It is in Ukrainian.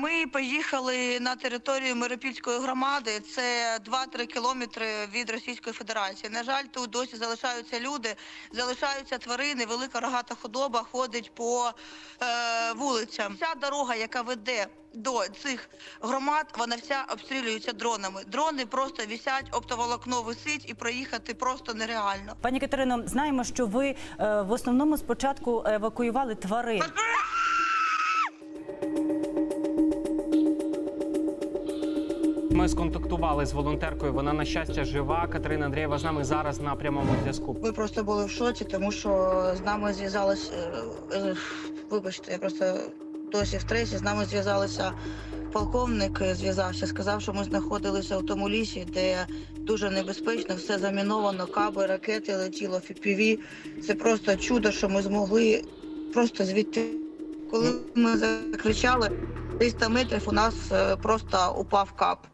Ми поїхали на територію Миропільської громади. Це 2-3 кілометри від Російської Федерації. На жаль, тут досі залишаються люди, залишаються тварини. Велика рогата худоба ходить по е, вулицям. Вся дорога, яка веде до цих громад, вона вся обстрілюється дронами. Дрони просто вісять, оптоволокно висить і проїхати просто нереально. Пані Катерино, знаємо, що ви е, в основному спочатку евакуювали тварин. Ми сконтактували з волонтеркою. Вона на щастя жива. Катерина Андрієва з нами зараз на прямому зв'язку. Ми просто були в шоці, тому що з нами зв'язалися. е, Вибачте, я просто досі в стресі. З нами зв'язалися полковник, е, зв'язався, сказав, що ми знаходилися в тому лісі, де дуже небезпечно, все заміновано, каби, ракети летіло, FPV. Це просто чудо, що ми змогли просто звідти. Коли ми закричали 300 метрів, у нас е, просто упав кап.